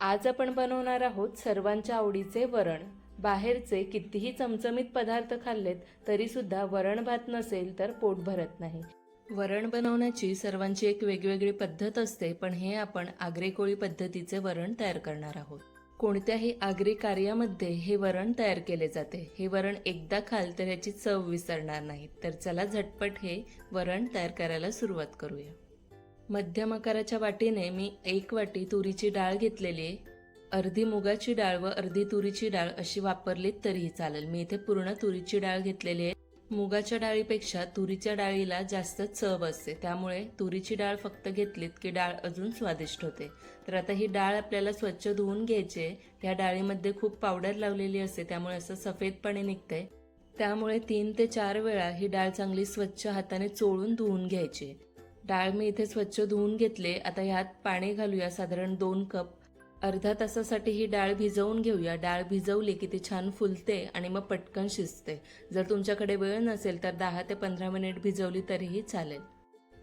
आज आपण बनवणार आहोत सर्वांच्या आवडीचे वरण. बाहेरचे कितीही चमचमीत पदार्थ खाल्लेत तरी सुद्धा वरण भात नसेल तर पोट भरत नाही. वरण बनवण्याची सर्वांची एक वेगवेगळी पद्धत असते पण हे आपण आग्रे कोळी पद्धतीचे वरण तयार करणार आहोत. कोणत्याही आगरी कार्यामध्ये हे वरण तयार केले जाते. हे वरण एकदा खाल तर याची चव विसरणार नाही तर चला झटपट हे वरण तयार करायला सुरुवात करूया. मध्यम आकाराच्या वाटीने मी एक वाटी तुरीची डाळ घेतलेली आहे. अर्धी मुगाची डाळ व अर्धी तुरीची डाळ अशी वापरलीत तरीही चालेल. मी इथे पूर्ण तुरीची डाळ घेतलेली आहे. मुगाच्या डाळीपेक्षा तुरीच्या डाळीला जास्त चव असते. त्यामुळे तुरीची डाळ फक्त घेतलीत की डाळ अजून स्वादिष्ट होते. तर आता ही डाळ आपल्याला स्वच्छ धुवून घ्यायची आहे. ह्या डाळीमध्ये खूप पावडर लावलेली असते. त्यामुळे असं सफेद पाणी निघतंय. त्यामुळे तीन ते चार वेळा ही डाळ चांगली स्वच्छ हाताने चोळून धुवून घ्यायची डाळ मी इथे स्वच्छ धुवून घेतले. आता ह्यात पाणी घालूया. साधारण दोन कप. अर्धा तासासाठी ही डाळ भिजवून घेऊया. डाळ भिजवली की ती छान फुलते आणि मग पटकन शिजते. जर तुमच्याकडे वेळ नसेल तर दहा ते पंधरा मिनिट भिजवली तरीही चालेल.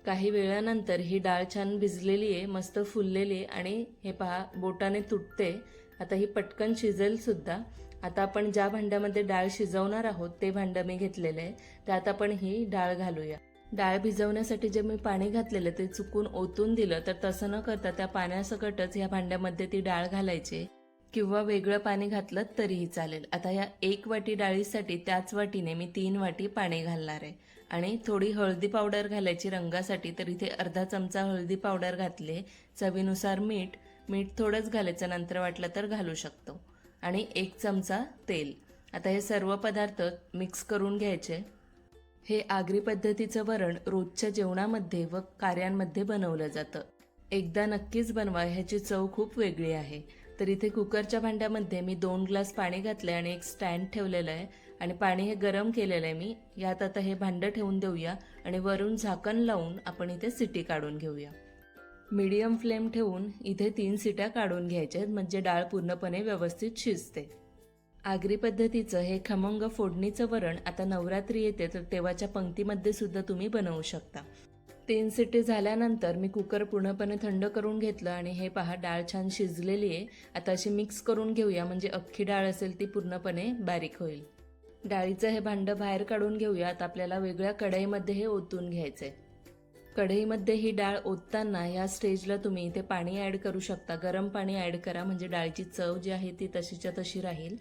काही वेळानंतर ही डाळ छान भिजलेली आहे मस्त फुललेली आहे आणि हे पहा बोटाने तुटते. आता ही पटकन शिजेल सुद्धा. आता आपण ज्या भांड्यामध्ये डाळ शिजवणार आहोत ते भांडं मी घेतलेलं आहे. त्यात आपण ही डाळ घालूया. डाळ भिजवण्यासाठी जे मी पाणी घातलेलं ते चुकून ओतून दिलं तर तसं न करता त्या पाण्यासकटच या भांड्यामध्ये ती डाळ घालायची. किंवा वेगळं पाणी घातलं तरीही चालेल. आता या एक वाटी डाळीसाठी त्याच वाटीने मी तीन वाटी पाणी घालणार आहे. आणि थोडी हळदी पावडर घालायची रंगासाठी तर इथे अर्धा चमचा हळदी पावडर घातले. चवीनुसार मीठ मीठ थोडंच घालायचं नंतर वाटलं तर घालू शकतो. आणि एक चमचा तेल. आता हे सर्व पदार्थ मिक्स करून घ्यायचे. हे आगरी पद्धतीचं वरण रोजच्या जेवणामध्ये व कार्यांमध्ये बनवलं जातं. एकदा नक्कीच बनवा ह्याची चव खूप वेगळी आहे. तर इथे कुकरच्या भांड्यामध्ये मी दोन ग्लास पाणी घातलं आहे आणि एक स्टँड ठेवलेलं आहे. आणि पाणी हे गरम केलेलं आहे मी. यात आता हे भांडं ठेवून देऊया आणि वरून झाकण लावून आपण इथे सिटी काढून घेऊया. मीडियम फ्लेम ठेवून इथे तीन सिट्या काढून घ्यायच्या आहेत म्हणजे डाळ पूर्णपणे व्यवस्थित शिजते. आगरी पद्धतीचं हे खमंग फोडणीचं वरण आता नवरात्री येते तर तेव्हाच्या पंक्तीमध्ये सुद्धा तुम्ही बनवू शकता. तीन सिटी झाल्यानंतर मी कुकर पूर्णपणे थंड करून घेतलं आणि हे पहा डाळ छान शिजलेली आहे. आता अशी मिक्स करून घेऊया म्हणजे अख्खी डाळ असेल ती पूर्णपणे बारीक होईल. डाळीचं हे भांडं बाहेर काढून घेऊया. आता आपल्याला वेगळ्या कढईमध्ये हे ओतून घ्यायचंय. कढईमध्ये ही डाळ ओतताना या स्टेजला तुम्ही इथे पाणी ॲड करू शकता. गरम पाणी ॲड करा म्हणजे डाळीची चव जी आहे ती तशीच्या तशी राहील.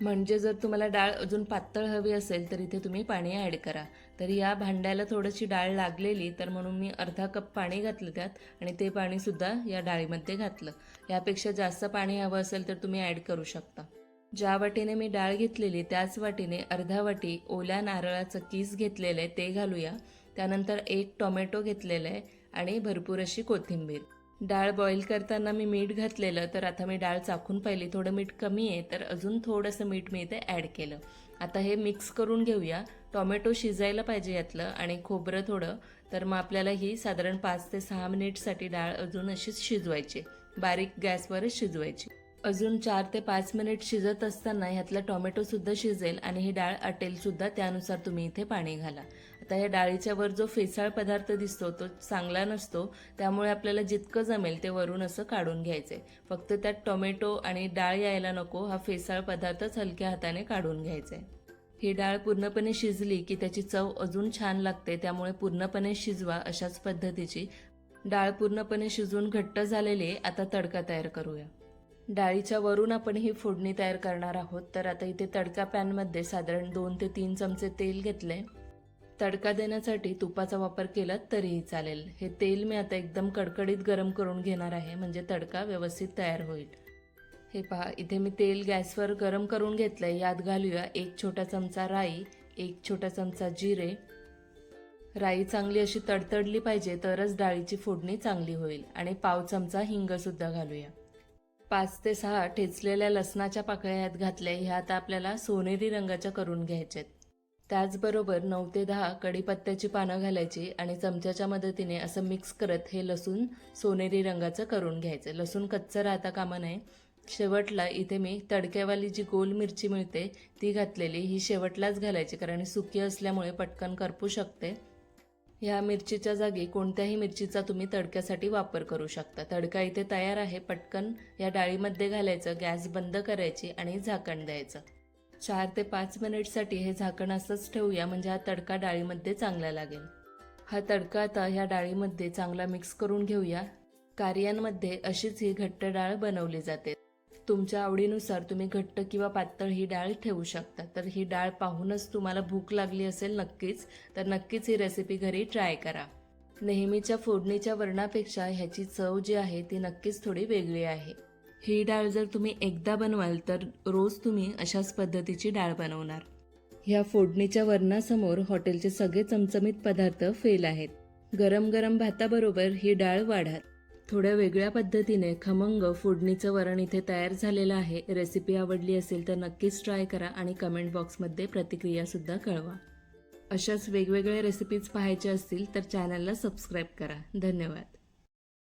म्हणजे जर तुम्हाला डाळ अजून पातळ हवी असेल तर इथे तुम्ही पाणी ॲड करा. तर या भांड्याला थोडीशी डाळ लागलेली तर म्हणून मी अर्धा कप पाणी घातलं त्यात आणि ते पाणीसुद्धा या डाळीमध्ये घातलं. यापेक्षा जास्त पाणी हवं असेल तर तुम्ही ॲड करू शकता. ज्या वाटीने मी डाळ घेतलेली त्याच वाटीने अर्धा वाटी ओल्या नारळाचं किस घेतलेलं आहे ते घालूया. त्यानंतर एक टोमॅटो घेतलेलं आहे आणि भरपूर अशी कोथिंबीर. डाळ बॉईल करताना मी मीठ घातलेलं तर आता मी डाळ चाखून पाहिली. थोडं मीठ कमी आहे तर अजून थोडंसं मीठ मी इथे ॲड केलं. आता हे मिक्स करून घेऊया. टोमॅटो शिजायला पाहिजे यातलं आणि खोबरं थोडं. तर मग आपल्याला ही साधारण पाच ते सहा मिनिटसाठी डाळ अजून अशीच शिजवायची. बारीक गॅसवरच शिजवायची. अजून चार ते पाच मिनिट शिजत असताना ह्यातला टोमॅटोसुद्धा शिजेल आणि ही डाळ अटेलसुद्धा त्यानुसार तुम्ही इथे पाणी घाला. आता या डाळीच्या वर जो फेसाळ पदार्थ दिसतो तो चांगला नसतो त्यामुळे आपल्याला जितकं जमेल ते वरून असं काढून घ्यायचं. आहे फक्त त्यात टोमॅटो आणि डाळ यायला नको हा फेसाळ पदार्थच हलक्या हाताने काढून घ्यायचा. आहे ही डाळ पूर्णपणे शिजली की त्याची चव अजून छान लागते त्यामुळे पूर्णपणे शिजवा अशाच पद्धतीची. डाळ पूर्णपणे शिजून घट्ट झालेली आहे आता तडका तयार करूया. डाळीच्या वरून आपण ही फोडणी तयार करणार आहोत तर आता इथे तडका पॅनमध्ये साधारण दोन ते तीन चमचे तेल घेतले तडका देण्यासाठी तुपाचा वापर केला तरीही चालेल. हे तेल मी आता एकदम कडकडीत गरम करून घेणार आहे म्हणजे तडका व्यवस्थित तयार होईल. हे पहा इथे मी तेल गॅसवर गरम करून घेतलंय. यात घालूया एक छोटा चमचा राई एक छोटा चमचा जिरे. राई चांगली अशी तडतडली पाहिजे तरच डाळीची फोडणी चांगली होईल. आणि पाव चमचा हिंगसुद्धा घालूया. पाच ते सहा ठेचलेल्या लसणाच्या पाकळ्या यात घातल्या ह्या आता आपल्याला सोनेरी रंगाच्या करून घ्यायच्यात त्याचबरोबर नऊ ते दहा कढीपत्त्याची पानं घालायची आणि चमच्याच्या मदतीने असं मिक्स करत हे लसूण सोनेरी रंगाचं करून घ्यायचं. लसूण कच्चं राहता कामा नये. शेवटला इथे मी तडक्यावाली जी गोल मिरची मिळते ती घातलेली ही शेवटलाच घालायची कारण सुकी असल्यामुळे पटकन करपू शकते. ह्या मिरचीच्या जागी कोणत्याही मिरचीचा तुम्ही तडक्यासाठी वापर करू शकता. तडका इथे तयार आहे. पटकन या डाळीमध्ये घालायचं गॅस बंद करायची आणि झाकण द्यायचं. चार ते पाच मिनिटसाठी हे झाकण असंच ठेवूया म्हणजे हा तडका डाळीमध्ये चांगला लागेल. हा तडका आता ह्या डाळीमध्ये चांगला मिक्स करून घेऊया. कार्यांमध्ये अशीच ही घट्ट डाळ बनवली जाते. तुमच्या आवडीनुसार तुम्ही घट्ट किंवा पातळ ही डाळ ठेवू शकता. तर ही डाळ पाहूनच तुम्हाला भूक लागली असेल नक्कीच तर नक्कीच ही रेसिपी घरी ट्राय करा. नेहमीच्या फोडणीच्या वरणापेक्षा ह्याची चव जी आहे ती नक्कीच थोडी वेगळी आहे. ही डाळ जर तुम्ही एकदा बनवाल तर रोज तुम्ही अशाच पद्धतीची डाळ बनवणार. ह्या फोडणीच्या वरणासमोर हॉटेलचे सगळे चमचमीत पदार्थ फेल आहेत. गरम गरम भाताबरोबर ही डाळ वाढात थोड्या वेगळ्या पद्धतीने खमंग फोडणीचं वरण इथे तयार झालेलं आहे. रेसिपी आवडली असेल तर नक्कीच ट्राय करा आणि कमेंट बॉक्समध्ये प्रतिक्रियासुद्धा कळवा. अशाच वेगवेगळ्या रेसिपीज पाहायच्या असतील तर चॅनलला सबस्क्राईब करा. धन्यवाद.